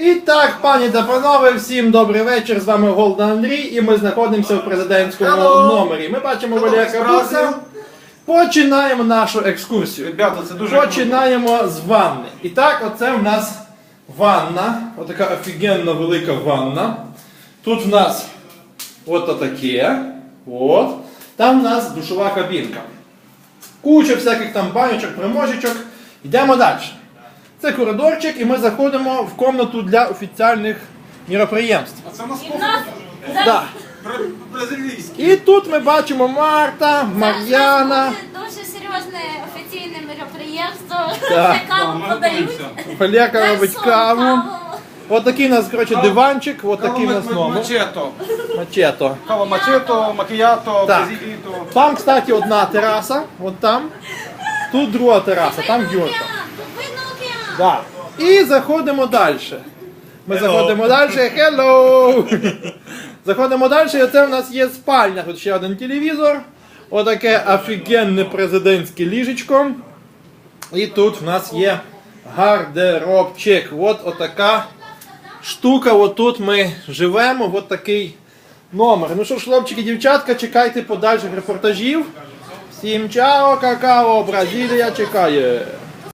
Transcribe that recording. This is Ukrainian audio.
І так, пані та панове, всім добрий вечір. З вами Голда Андрій, і ми знаходимося в президентському Hello. номері. Ми бачимо Валерія Express. Починаємо нашу екскурсію. Ребята, це дуже круто. Починаємо з ванни. І так, оце в нас ванна. Отака офігенно велика ванна. Тут в нас от таке. От. Там в нас душова кабінка. Куча всяких там банючок, приможечок. Йдемо далі. Це коридорчик, і ми заходимо в комнату для офіціальних міроприємств. А це у нас І Да. бра- бразилійський. І тут ми бачимо Марта, Мар'яна, Дуже, дуже серйозне офіційне мероприємство. Так. Каву подають. Робить каву. От такий у нас, коротше, диванчик, от такий у нас номер. Мачето. Мачето. Кава мачето, макіято, Так. бразиліто. Там, кстати, одна тераса, от там. Тут друга тераса, там Юрка. Да. І заходимо далі. Ми заходимо далі. Hello! Заходимо далі, і оце в нас є спальня. Тут ще один телевізор. Отаке офігенне президентське ліжечко. І тут в нас є гардеробчик. От отака штука. От тут ми живемо. От такий номер. Ну що ж, хлопчики, дівчатка, чекайте подальших репортажів. Всім чао, какао, Бразилія чекає.